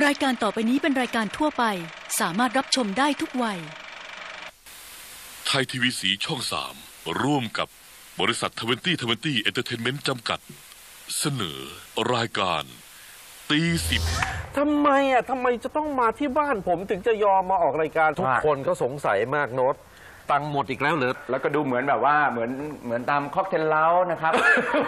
รายการต่อไปนี้เป็นรายการทั่วไป สามารถรับชมได้ทุกวัย ไทยทีวีสีช่องสามร่วมกับบริษัททเวนตี้ทเวนตี้เอนเตอร์เทนเมนต์จำกัด เสนอรายการ ตีสิบทำไมอะทำไมจะต้องมาที่บ้านผมถึงจะยอมมาออกรายการทุกว่าคนก็สงสัยมากโน้ต ตังค์หมดอีกแล้วเหรอ แล้วก็ดูเหมือนแบบว่าเหมือนเหมือนตามค็อกเทลเล้านะครับ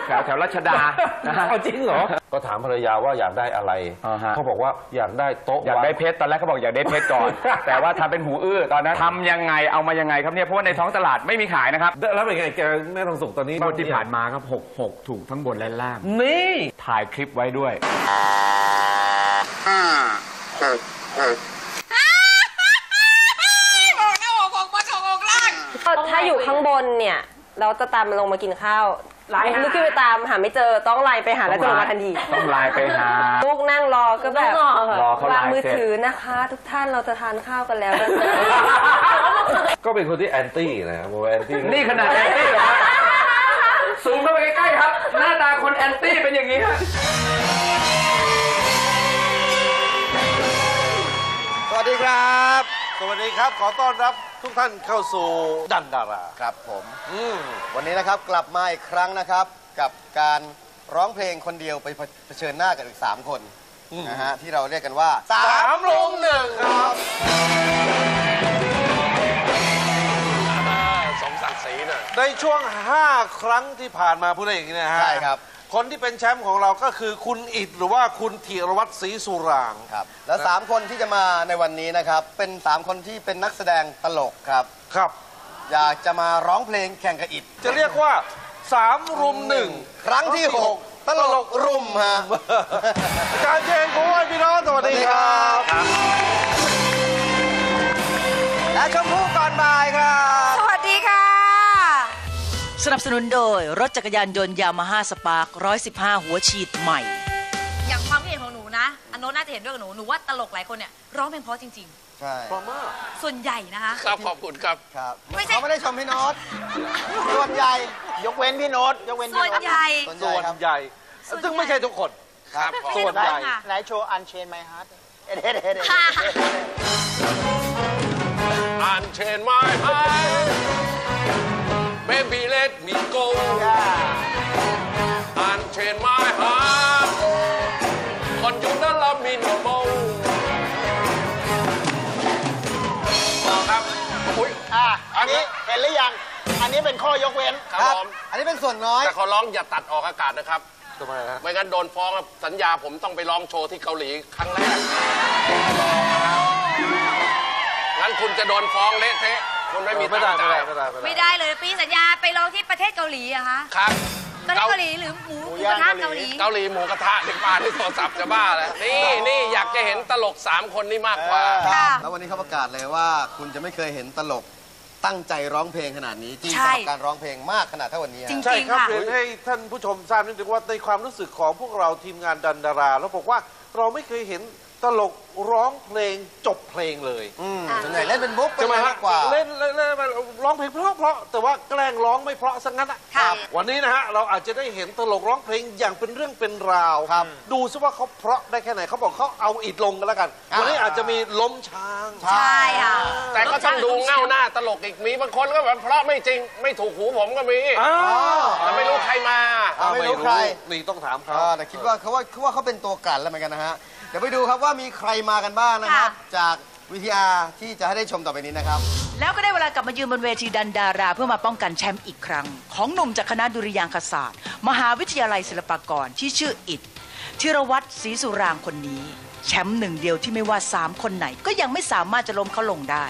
แถวแถวรัชดานะฮะ เอาจริงเหรอ ก็ถามภรรยาว่าอยากได้อะไร อ่าฮะ เขาบอกว่าอยากได้โต๊ะอยากได้วงเพชรตอนแรกเขาบอกอยากได้เพชรก่อน แต่ว่าทำเป็นหูอื้อตอนนั้นทำยังไงเอามายังไงครับเนี่ยเพราะว่าในท้องตลาดไม่มีขายนะครับแล้วเป็นไงแกแม่ทองสุกตอนนี้เมื่อที่ผ่านมาครับหกหกถูกทั้งบนและล่างนี่ ถ่ายคลิปไว้ด้วยก็ถ้า อยู่ข้างบนเนี่ย เราจะตามมันลงมากินข้าวลูกขึ้นไปตามหาไม่เจอต้องไลน์ไปหาแล้วจะลงมาทันที ต้องไลน์ไปหา ลูกนั่งรอก็แบบรอเขาไลน์วางมือเสร็จ ถือนะคะ ทุกท่านเราจะทานข้าวกันแล้วนะก็เป็นคนที่แอนตี้นะโมแอนตี้นี่ขนาดแอนตี้เหรอฮะซูมเข้าไปใกล้ๆครับ หน้าตาคนแอนตี้เป็นอย่างนี้ฮะสวัสดีครับ สวัสดีครับ ขอต้อนรับ ทุกท่านเข้าสู่ดันดาราครับผมวันนี้นะครับกลับมาอีกครั้งนะครับ กับการร้องเพลงคนเดียวไปเผชิญหน้ากับอีก 3 คนนะฮะที่เราเรียกกันว่าสามลุงหนึ่งครับสมศักดิ์ศรีน่ะในช่วง 5 ครั้งที่ผ่านมาพูดได้อย่างนี้นะฮะ ใช่ครับ คนที่เป็นแชมป์ของเราก็คือคุณอิดหรือว่าคุณธีรวัตรศรีสุรางค์ครับ แล้ว3คนที่จะมาในวันนี้นะครับ เป็น3คนที่เป็นนักแสดงตลกครับ ครับ อยากจะมาร้องเพลงแข่งกับอิดจะเรียกว่า3รุมหนึ่งครั้งที่6ตลกรุมฮะอาจาร สนับสนุนโดยรถจักรยานยนต์ยามาฮ่าสปาร์ค115 หัวฉีดใหม่ อย่างความคิดเห็นของหนูนะอันโน้ตน่าจะเห็นด้วยกับหนู หนูว่าตลกหลายคนเนี่ยร้องเพลงเพราะจริง ใช่ๆส่วนใหญ่นะคะ ครับขอบคุณครับ ครับไม่ใช่ เขาไม่ได้ชมพี่โน้ตส่วนใหญ่ยกเว้นพี่โน้ตยกเว้นส่วนใหญ่ส่วนใหญ่ ส่วนครับใหญ่ ส่วนใหญ่ ซึ่งไม่ใช่ทุกคน ครับไม่ใช่ทุกคนค่ะไหนโชว์อันเชนไมฮาร์ดอันเชนไมฮาร์ด Baby let me go อันเชนไม ฮาร์ดคนอยู่นั่นละมินโมครับอุ้ยอะอันนี้เห็นหรือยัง อันนี้เป็นข้อยกเว้นครับครับผมอันนี้เป็นส่วนน้อย แต่ขอร้องอย่าตัดออกอากาศนะครับทำไมฮะไม่งั้นโดนฟ้องครับสัญญาผมต้องไปร้องโชว์ที่เกาหลีครั้งแรกงั้นคุณจะโดนฟ้องเละเทะ คุณไม่มีไม่ตัได้งค์ไม่จ่าได้ยไม่ได้ไม่ได้ไม่ได้เลยปีสัญญาไปร้องที่ประเทศเกาหลีอะคะครับประเทศเกาหลีหรือหมูหมูกระทะเกาหลีเกาหลีหมูกระทะถึงปลาที่โทรศัพท์จะบ้าแล้วนี่นี่อยากจะเห็นตลกสามคนนี้มากกว่าค่ะแล้ววันนี้เขาประกาศเลยว่า คุณจะไม่เคยเห็นตลกตั้งใจร้องเพลงขนาดนี้จริงใช่สำหรับการร้องเพลงมากขนาดเท่าวันนี้ฮะจริงใช่ครับค่ะเรียนให้ท่านผู้ชมทราบนิดนึงว่าในความรู้สึกของพวกเราทีมงานดันดารา แล้วบอกว่าเราไม่เคยเห็น ตลกร้องเพลงจบเพลงเลยอืมส่วนใหญ่เล่นเป็นบุ๊กเป็นใช่ไหมอะไรฮะมากกว่าเล่นเล่นเล่นร้องเพลงเพราะเพราะแต่ว่าแกล้งร้องไม่เพราะซะงั้นอะค่ะวันนี้นะฮะเราอาจจะได้เห็นตลกร้องเพลงอย่างเป็นเรื่องเป็นราวครับดูซิว่าเขาเพราะได้แค่ไหนเขาบอกเขาเอาอิดลงกันแล้วกันอ่าวันนี้อาจจะมีล้มช้างใช่ค่ะแต่ก็ต้องดูเง่าหน้าตลกอีกมีบางคนก็แบบเพราะไม่จริงไม่ถูกหูผมก็มีอ๋อแต่ไม่รู้ใครมาอ่าไม่รู้ใครนี่ต้องถามเขาอ่าแต่คิดว่าเขาว่าเขาว่าเขาเป็นตัวกลั่นแล้วเหมือนกันนะฮะเดี๋ยวไปดูครับว่ามีใครมากันบ้างนะครับค่ะจากวิทยาที่จะให้ได้ชมต่อไปนี้นะครับ แล้วก็ได้เวลากลับมายืนบนเวทีดันดารา เพื่อมาป้องกันแชมป์อีกครั้ง ของหนุ่มจากคณะดุริยางคศาสตร์ มหาวิทยาลัยศิลปากรที่ชื่ออิดธีรวัตรศรีสุรางคนนี้ แชมป์หนึ่งเดียวที่ไม่ว่าสามคนไหน ก็ยังไม่สามารถจะล้มเขาลงได้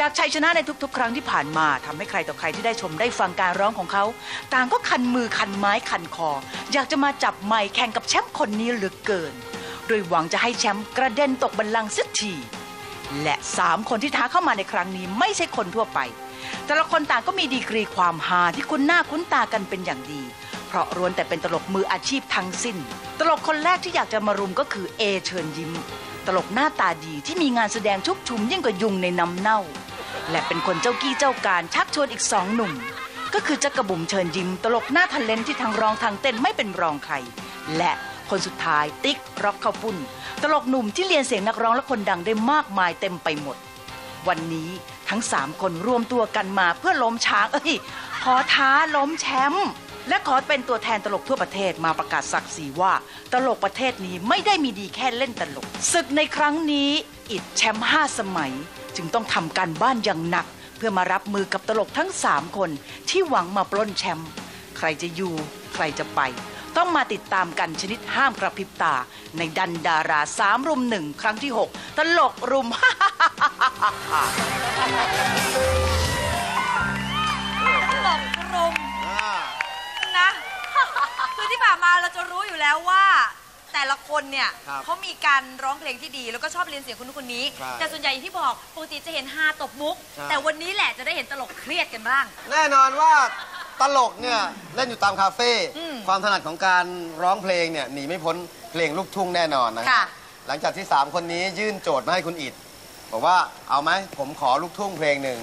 จากชัยชนะในทุกๆ ครั้งที่ผ่านมาทำให้ใครต่อใครที่ได้ชมได้ฟังการร้องของเขา ต่างก็คันมือคันไม้คันคอ อยากจะมาจับไมค์แข่งกับแชมป์คนนี้เหลือเกิน โดยหวังจะให้แชมป์กระเด็นตกบัลลังสักทีและสามคนที่ท้าเข้ามาในครั้งนี้ไม่ใช่คนทั่วไป แต่ละคนต่างก็มีดีกรีความฮาที่คุ้นหน้าคุ้นตากันเป็นอย่างดี เพราะล้วนแต่เป็นตลกมืออาชีพทั้งสิ้น ตลกคนแรกที่อยากจะมารุมก็คือเอเชิญยิ้ม ตลกหน้าตาดีที่มีงานแสดงชุกชุมยิ่งกว่ายุงในน้ำเน่า และเป็นคนเจ้ากี้เจ้าการชักชวนอีกสองหนุ่ม ก็คือจักรบุ๋มเชิญยิ้ม ตลกหน้าทันเลนที่ทั้งร้องทั้งเต้นไม่เป็นรองใคร และ คนสุดท้ายติ๊กร็อกข้าวปุ้น ตลกหนุ่มที่เรียนเสียงนักร้องและคนดังได้มากมายเต็มไปหมด วันนี้ทั้งสามคนรวมตัวกันมาเพื่อล้มช้างเอ้ยขอท้าล้มแชมป์และขอเป็นตัวแทนตลกทั่วประเทศมาประกาศศักดิ์ศรีว่า ตลกประเทศนี้ไม่ได้มีดีแค่เล่นตลกศึกในครั้งนี้ อิดแชมป์ห้าสมัย จึงต้องทำการบ้านอย่างหนัก เพื่อมารับมือกับตลกทั้งสามคนที่หวังมาปล้นแชมป์ใครจะอยู่ ใครจะไป ต้องมาติดตามกันชนิดห้ามกระพริบตา ในดันดาราสามรุมหนึ่งครั้งที่ 6 ตลกรุม ตลกกรุมนะคือที่ผ่านมาเราจะรู้อยู่แล้วว่า แต่ละคนเนี่ยครับเขามีการร้องเพลงที่ดี แล้วก็ชอบเรียนเสียงคนนู้นคนนี้ ใช่แต่ส่วนใหญ่อย่างที่บอกปกติจะเห็นฮาตบมุก ใช่ แต่วันนี้แหละจะได้เห็นตลกเครียดกันบ้าง แน่นอนว่า ตลกเนี่ยเล่นอยู่ตามคาเฟ่อืมความถนัดของการร้องเพลงเนี่ยหนีไม่พ้นเพลงลูกทุ่งแน่นอนนะฮะค่ะ หลังจากที่ 3 คนนี้ยื่นโจทย์มาให้คุณอิดบอกว่าเอาไหมผมขอลูกทุ่งเพลงหนึ่ง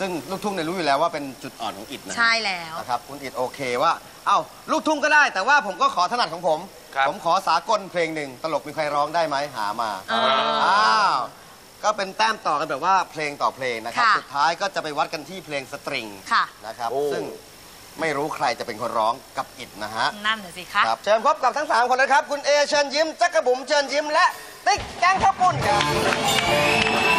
ซึ่งลูกทุ่งเนี่ยรู้อยู่แล้วว่าเป็นจุดอ่อนของอิดนะ ใช่แล้ว นะครับคุณอิดโอเคว่า เอ้าลูกทุ่งก็ได้ แต่ว่าผมก็ขอถนัดของผม ครับ ผมขอสากลเพลงหนึ่งตลกมีใครร้องได้ไหมหามาอ่าอ้าวก็เป็นแต้มต่อกันแบบว่าเพลงต่อเพลงนะครับ ค่ะ สุดท้ายก็จะไปวัดกันที่เพลงสตริงค่ะ นะครับ โอ้ ซึ่ง ไม่รู้ใครจะเป็นคนร้องกับอิดนะฮะ นั่นน่ะสิคะ ครับเชิญพบกับทั้ง 3 คนนะครับ คุณเอเชิญยิ้ม จักรบุ๋มเชิญยิ้มและ ติ๊กแกงข้าวปุ้นครับ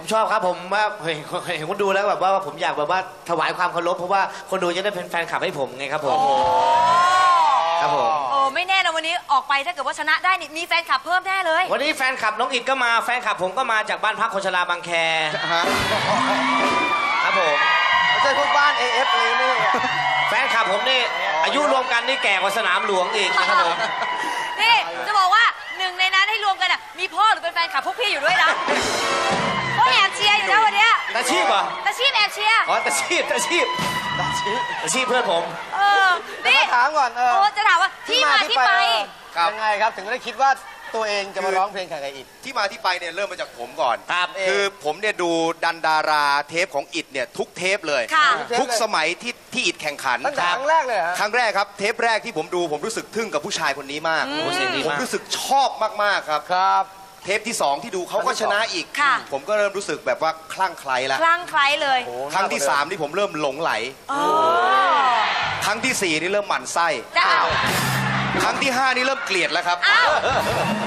ผมชอบครับผมว่าเห็นเห็นคนดูแล้วแบบว่าผมอยากแบบว่าถวายความเคารพเพราะว่าคนดูจะได้เป็นแฟนคลับให้ผมไงครับผมครับผมโอ้ไม่แน่นะวันนี้ออกไปถ้าเกิดว่าชนะได้นี่มีแฟนคลับเพิ่มแน่เลย วันนี้แฟนคลับน้องอิดก็มาแฟนคลับผมก็มาจากบ้านพักคนชราบางแคฮะครับผมไม่ใช่พวกบ้าน AF เลยนี่แฟนคลับผมนี่อายุรวมกันนี่แก่กว่าสนามหลวงอีกนะครับผมนี่จะบอกว่าหนึ่งในนั้นให้รวมกันอะมีพ่อหรือเป็นแฟนคลับพวกพี่อยู่ด้วยนะเขาแอบเชียร์อยู่นะวันเนี้ยตาชีพเหรอแต่ชีพแอบเชียร์อ๋อตาชีพตาชีพตาชีพเพื่อนผมเออเดี๋ยวนี่มาถามก่อนเออโอ้จะถามว่าที่มาที่ไปเออยังไงครับถึงได้คิดว่าตัวเองจะมาร้องเพลงแข่งกับอิดที่มาที่ไปเนี่ยเริ่มมาจากผมก่อนครับคือผมเนี่ยดูดันดาราเทปของอิดเนี่ยทุกเทปเลยค่ะทุกสมัยที่ที่อิดแข่งขันตั้งแต่ครั้งแรกเลยเหรอฮะครั้งแรกครับเทปแรกที่ผมดูผมรู้สึกทึ่งกับผู้ชายคนนี้มากโอ้เสียงดีผมมากรู้สึกชอบมากๆครับครับเท ปที่สองที่ดูเขาก็ชนะอีก ค่ะ ผมก็เริ่มรู้สึกแบบว่าคลั่งไคล้แล้วคลั่งไคล้เลยครั้งที่สามนี่ผมเริ่มหลงไหลอ๋อครั้งที่สี่นี่เริ่มหมั่นไส้จะเอาครั้งที่ห้านี่เริ่มเกลียดแล้วครับ อ้าว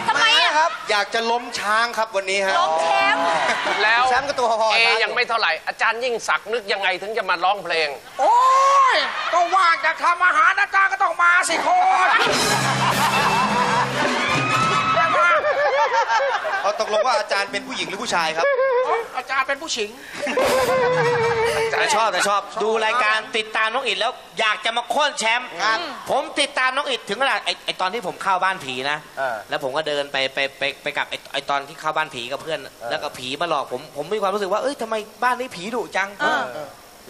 ทำไมอะครับ อยากจะล้มช้างครับวันนี้ฮะ ล้มแชมป์แล้วแชมป์ก็ตัวพอๆเอนะยังไม่เท่าไหร่ อาจารย์ยิ่งศักดิ์นึกยังไงถึงจะมาร้องเพลง โอ้ยก็ว่างจากทำอาหารอาจารย์ก็ต้องมาสิโคนเอาตก ลงว่าอาจารย์เป็นผู้หญิงหรือผู้ชายครับ อาจารย์เป็นผู้หญิง แต่ชอบแต่ชอบ ดูรายการติดตามน้องอิดแล้วอยากจะมาโค่นแชมป์ผมติดตามน้องอิดถึงขนาดไอ้ไอตอนที่ผมเข้าบ้านผีนะเออ แล้วผมก็เดินไปไปไปไปกับไอ้ไอตอนที่เข้าบ้านผีกับเพื่อน แล้วก็ผีมาหลอกผมผมมีความรู้สึกว่าเอ้ยทำไมบ้านนี้ผีดุจัง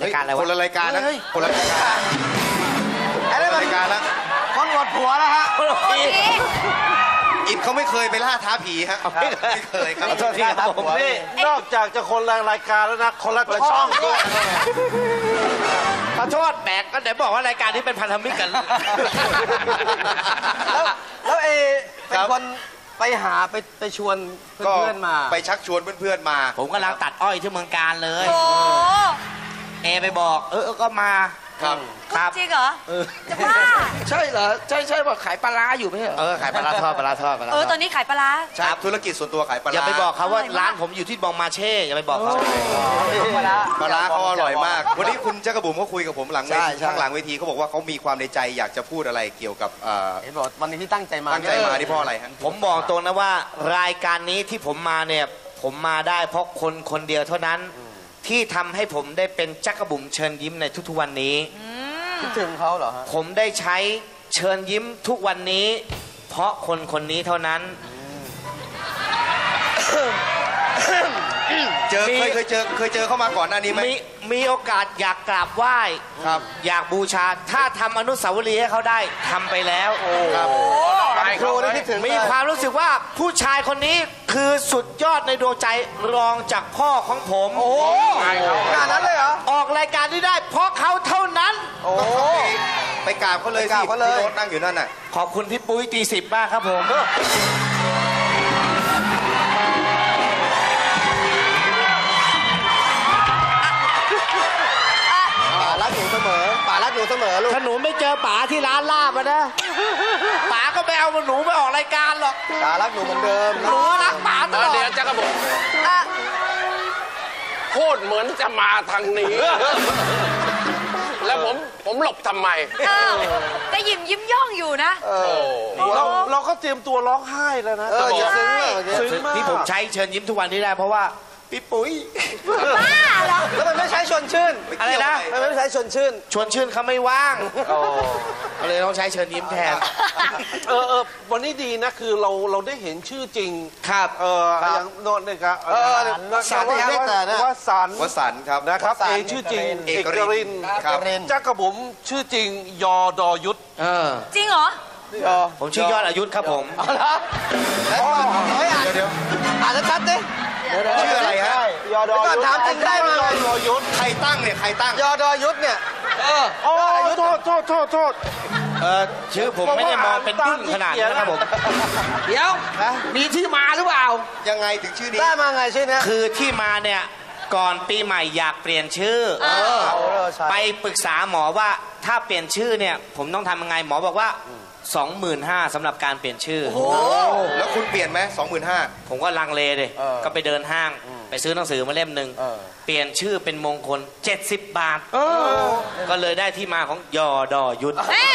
รายการอะไรวะ คนละรายการนะเฮ้ย คนละรายการไอ้นั่นมันรายการละ คนหวดผัวแล้วฮะ คนละผี อิดเขาไม่เคยไปล่าท้าผีฮะไม่เคยครับ ขอโทษทีครับผมนี่นอกจากจะคนละรายการแล้วนะ คนละช่องด้วยขอโทษแบกก็เดี๋ยวบอกว่ารายการนี้เป็นพันธมิตรกัน แล้วแล้วเอเป็นคนไปหาไปไปชวนก็เพื่อนๆมา ไปชักชวนเพื่อนๆมา ผมกำลังตัดอ้อยที่เมืองการเลยโอ้เอไปบอก เออเออก็มา ครับ ครับ จริงเหรอจะบ้าใช่เหรอ ใช่ใช่บอกขายปลาร้าอยู่ไหมเหรอ เออขายปลาร้าทอดปลาร้าทอดปลาร้าเอทออดตอนนี้ขายปลาร้า ครับธุรกิจส่วนตัวขายปลาร้าอย่าไปบอกเขาว่าอร่อยมากร้านผมอยู่ที่บองมาเช่อย่าไปบอกเขา ปลาร้าเขาอร่อยมาก วันนี้คุณจักรบุ๋มเขาคุยกับผมหลังเวใช่ทีใช่ ข้างหลังเวทีเขาบอกว่าเขามีความในใจอยากจะพูดอะไรเกี่ยวกับเอ่อเห็นบอกวันนี้ที่ตั้งใจมาตั้งใจมาที่เพราะอะไรฮะผมบอกตรงนะว่ารายการนี้ที่ผมมาเนี่ย ผมมาได้เพราะคนคนเดียวเท่านั้น ที่ทำให้ผมได้เป็นจักรบุ๋มเชิญยิ้มในทุกๆวันนี้ คิดถึงเขาเหรอฮะ ผมได้ใช้เชิญยิ้มทุกวันนี้ เพราะคนคนนี้เท่านั้นจ เจอเคยเคยเจอเคยเจอเข้ามาก่อนหน้านี้ไหม มีมีโอกาสอยากกราบไหว้ครับ อยากบูชา ถ้าทำอนุสาวรีย์ให้เขาได้ทำไปแล้ว ครับวันครูนี่คิดถึงมีเลยความรู้สึกว่าผู้ชายคนนี้คือสุดยอดในดวงใจรองจากพ่อของผมขนาดนั้นเลยเหรอ ออกรายการนี้ได้ เพราะเขาเท่านั้น โอ้ ไปกราบเขาเลยไปกราบสิเขาเลย พี่โน้ตนั่งอยู่นั่นน่ะ ขอบคุณพี่ปุ้ยตีสิบมากครับผม นูเสมอลูกถ้าหนูไม่เจอป๋าที่ร้านลาบอะนะป๋าก็ไม่เอาหนูไปออกรายการหรอกป่ารักหนูเหมือนเดิมหนูรักป๋าตลอดเดี๋ยวจะกระบอกพูดเหมือนจะมาทางนี้ แล้วผมผมหลบทำไม เออแต่ยิ้มยิ้มย่องอยู่นะเราเราก็เตรียมตัวร้องไห้แล้วนะเอออย่าซึ้งเลยซึ้งมากที่ผมใช้เชิญยิ้มทุกวันนี้ได้เพราะว่า พี่ปุ้ยบ้าเหรอ แล้วมันไม่ใช้ชวนชื่นอะไรนะ มันไม่ใช้ชวนชื่น ชวนชื่นเขาไม่ว่างก็เลยต้องใช้เชิญยิ้มแทน เออเออวันนี้ดีนะคือเราเราได้เห็นชื่อจริง ครับ เอออย่างโนนเนี่ยครับ เออวสันต์นะครับว่าสันวสันต์ครับนะครับวสันต์เอชื่อจริง เอกรินเอกรินครับจักรบุ๋มชื่อจริง ยอดอยุทธเออจริงเหรอ ผมชื่อยอดอายุธครับผมเอาละเฮ้ยอ่านเดี๋ยวเดี๋ยวอ่านชัดๆดิ ชื่ออะไรฮะยอดอเดี๋ยวก่อนยุทธถามจริงได้ไหมยอดอยุทธใครตั้งเนี่ยใครตั้งยอดอยุทธเนี่ยโอ้โทษโทษโทษโทษเออชื่อผมไม่ได้มองเป็นดิ้นขนาดนั้นนะครับผมเดี๋ยวมีที่มาหรือเปล่ายังไงถึงชื่อนี้ได้มาไงชื่อนี้คือที่มาเนี่ย ก่อนปีใหม่อยากเปลี่ยนชื่อเออเออใช่ไปปรึกษาหมอว่าถ้าเปลี่ยนชื่อเนี่ย ผมต้องทำยังไงหมอบอกว่า 25,000สำหรับการเปลี่ยนชื่อ แล้วคุณเปลี่ยนไหมสองหมื่นห้า ผมก็ลังเลเลยเออก็ไปเดินห้าง ไปซื้อหนังสือมาเล่มหนึ่งเออ เปลี่ยนชื่อเป็นมงคล 70 บาท ก็เลยได้ที่มาของยอดอยุทธแม่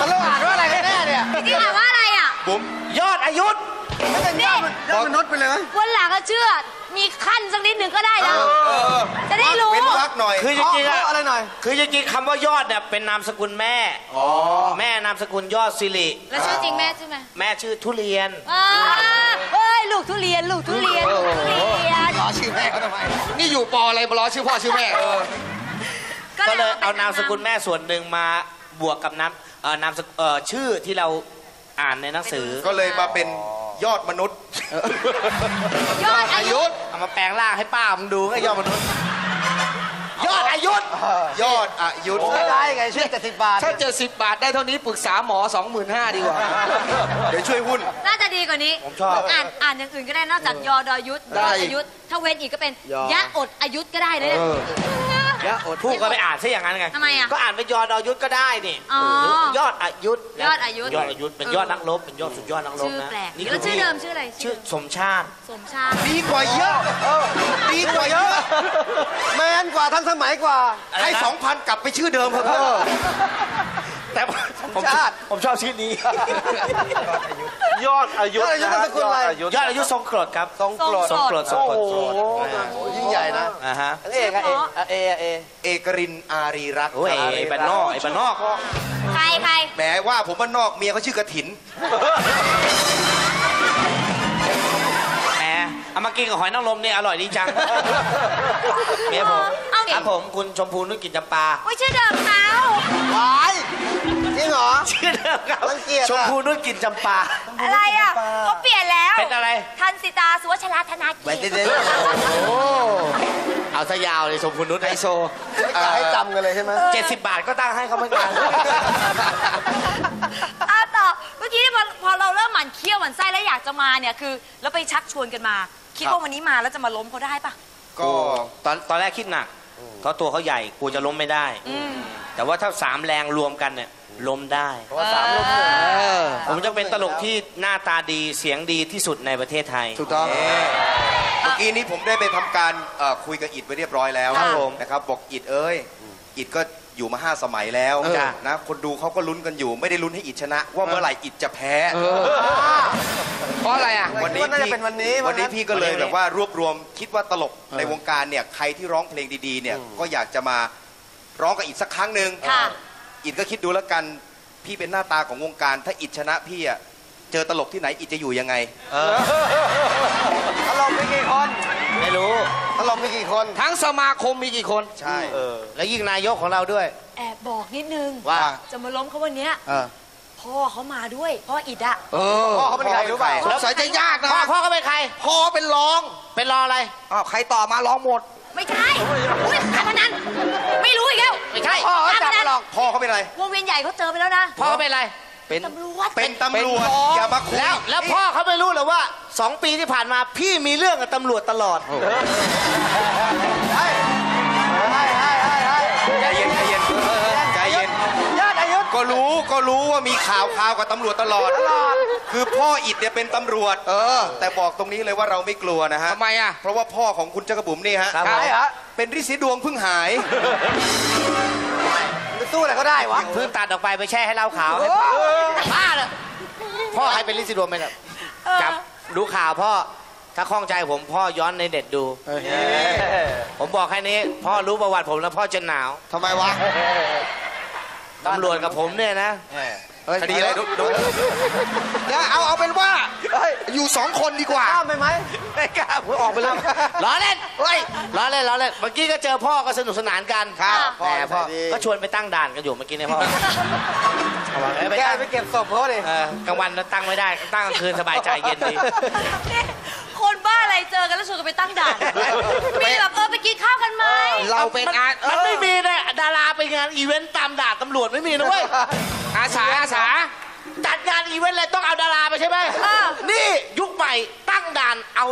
มันต้องอ่านว่าอะไรกันแน่เนี่ยที่ถามว่าอะไรอะ บุ๋มยอดอายุธ ไม่เป็นยอดยอดมนุษย์ไปเลยไหมวันหลังก็เชื่อ มีขั้นสักนิดหนึ่งก็ได้นะ จะได้รู้ เป็นวักหน่อยคือจริงๆขออะอะไรหน่อย คือจริงๆคำว่ายอดเนี่ยเป็นนามสกุลแม่ แม่นามสกุลยอดสิริ แล้วชื่อจริงแม่ชื่อไหมแม่ชื่อทุเรียนอ่าเฮ้ยลูกทุเรียนลูกทุเรียนลูกทุเรียนรอชื่อแม่เขาทำไม นี่อยู่ปออะไรมารอชื่อพ่อชื่อแม่ ก็เลยเอานามสกุลแม่ส่วนหนึ่งมาบวกกับนามเอ่อนามสกุลเอ่อชื่อที่เราอ่านในหนังสือ ก็เลยมาเป็น ยอดมนุษย์ ยอดอายุเอามาแปลงร่างให้ป้ามึงดูก็ยอดมนุษย์ ยอดอายุธยอดอายุไม่ได้ไงชื่อเจ็ดสิบบาทถ้าเจอสิบบาทได้เท่านี้ปรึกษาหมอสองหมื่นห้าดีกว่า เดี๋ยวช่วยหุ้น น่าจะดีกว่านี้ ผมชอบ อ่านอ่านอย่างอื่นก็ได้นอกจากยอดอยุทธยอดอายุทธถ้าเว้นอีกก็เป็นยอยะอดอายุทธก็ได้นะเนี่ยพูดก็ไปอ่านซะอย่างนั้นไงทำไมอะก็อ่านเป็นยอดอายุธก็ได้นี่อ๋อยอดอายุธยอดอายุธยอดอายุธเป็นยอดนักรบเป็นยอดสุดยอดนักรบชื่อนะแปลกนี่แล้วชื่อเดิมชื่ออะไรชื่อสมชาติสมชาติดีกว่าเยอะดีกว่าเยอะแมนกว่าทันสมัยกว่าให้สองพันกลับไปชื่อเดิมเถอะ แต่ผมชาติ ผมชอบชื่อนี้ ยอดอายุยอดอายุนะนามสกุลอะไรยอดอายุยอดอายุทรงกรดครับทรงกรด ทรงกรดทรงกรดโอ้โหยิ่งใหญ่นะอ่าฮะอันนี้เอกอะเอกอะเออะเอเอกรินอารีรักษ์โอ้ยไอ้บ้านนอกไอ้บ้านนอก ใครใครแหมว่าผมบ้านนอกเมียเขาชื่อกระถินแหมเอามากินกับหอยนางรมเนี่ยอร่อยดีจังเมียผมเอาครับผมคุณชมพูนุชกินจำปาโอ้ยชื่อเดิมเขาวาย จริงเหรอ ชื่อเดิมครับรังเกียจอะ ชมพูนุชกินจำปา อะไรอะเขาเปลี่ยนแล้วเป็นอะไร ทันสิตาสุวัชราธนาไปกิจเด็ดโอ้เอาซะยาวเลยชมพูนุชไฮโซๆให้จำกันเลยใช่ไหมเจ็ดสิบบาทก็ตั้งให้เขาเหมือนกัน อะต่อเมื่อกี้พอพอเราเริ่มหมั่นเคี้ยวหมั่นไส้แล้วอยากจะมาเนี่ยคือ แล้วไปชักชวนกันมา คิดว่าวันนี้มาแล้วจะมาล้มเขาได้ปะก็ ตอนตอนแรกคิดหนักเพราะตัวเขาใหญ่กลัวจะล้มไม่ได้ แต่ว่าถ้าสามแรงรวมกันเนี่ย ล้มได้ เพราะว่าสามลมหนึ่งผมจะเป็นตลกที่หน้าตาดีเสียงดีที่สุดในประเทศไทย ถูกต้องเมื่อกี้นี้ผมได้ไปทำการเอ่อคุยกับอิดไว้เรียบร้อยแล้วครับผมนะครับบอกอิดเอ้ยอิดก็อยู่มาห้าสมัยแล้วจ้ะนะคนดูเขาก็ลุ้นกันอยู่ ไม่ได้ลุ้นให้อิดชนะ ว่าเมื่อไหร่อิดจะแพ้ เพราะอะไรอะ วันนี้คิดว่าน่าจะพี่เป็นวันนี้วันนี้วันนั้นพี่ก็เลยวันนี้แบบว่ารวบรวมคิดว่าตลกในวงการเนี่ยใครที่ร้องเพลงดีๆเนี่ยก็อยากจะมาร้องกับอิดสักครั้งหนึ่งค่ะ อิดก็คิดดูแล้วกัน พี่เป็นหน้าตาของวงการ ถ้าอิดชนะพี่อะเจอตลกที่ไหนอิดจะอยู่ยังไงตลกมีกี่คนไม่รู้ตลกมีกี่คน ทั้งสมาคมมีกี่คน ใช่และยิ่งนายกของเราด้วย แอบบอกนิดนึงว่าจะมาล้มเขาวันเนี้ยเออพ่อเขามาด้วย พ่ออิดอะเออพ่อเขาเป็นใครรู้เปล่าสงสัยจะยากนะพ่อพ่อก็เป็นใคร พ่อเป็นรอง เป็นรออะไรอ้าวใครต่อมาร้องหมด ไม่ใช่ พ่อเขาการจัพบนัมานหรอกพ่อเขาเป็นอะไร วงเวียนใหญ่เขาเจอไปแล้วนะ พ่อก็เป็นอะไร เป็นตำรวจ เป็นตำรวจเป็นรองอย่ามาคุยแล้วแล้วพ่อเขาไม่รู้เหรอว่าสองปีที่ผ่านมาพี่มีเรื่องกับตำรวจตลอด รู้ก็รู้ว่ามีข่าวข่าวกับตำรวจตลอด คือพ่ออิดเนี่ยเป็นตำรวจ เออ แต่บอกตรงนี้เลยว่าเราไม่กลัวนะฮะทำไมอะ เพราะว่าพ่อของคุณจักรบุ๋มนี่ฮะครับ ใช่เหรอเป็นฤทธิ์สีดวงเพิ่งหายจะสู้อะไรเขาได้วะ เพิ่งตัดออกไปไปแช่ให้เหล้าขาวให้บ้าเลยพ่อใครเป็นลิซิดวมไหมครับจับดูข่าวพ่อ ถ้าข้องใจผมพ่อย้อนในเน็ตดู ผมบอกแค่นี้ พ่อรู้ประวัติผมแล้วพ่อจะหนาว ทำไมวะ ตำรวจกับผมเนี่ยนะคดีอะไรดูดูเดี๋ยวเอาเอาเป็นว่าอยู่สองคนดีกว่าข้ามไปไหมไม่กล้าผมออกไปเลยล้อเล่นเฮ้ยล้อเล่นล้อเล่นเมื่อกี้ก็เจอพ่อก็สนุกสนานกันครับแต่พ่อใจดีก็ชวนไปตั้งด่านกันอยู่เมื่อกี้เนี่ยพ่อเอาวะเอ้ยไปแกตั้งไปเก็บศพเขาดิเออกลางวันเราตั้งไม่ได้ตั้งกลางคืนสบายใจเย็นดีนี่ คนบ้าอะไรเจอกันแล้วชวนกันไปตั้งด่าน มีแบบเออไปกินข้าวกันไหมเราเป็นอามันไม่มีนะดาราไปงานอีเวนต์ตามด่านตำรวจไม่มีนะเว้ยอาสาอาสาจัดงานอีเวนต์อะไรต้องเอาดาราไปใช่ไหมเออนี่ยุคใหม่ตั้งด่านเอา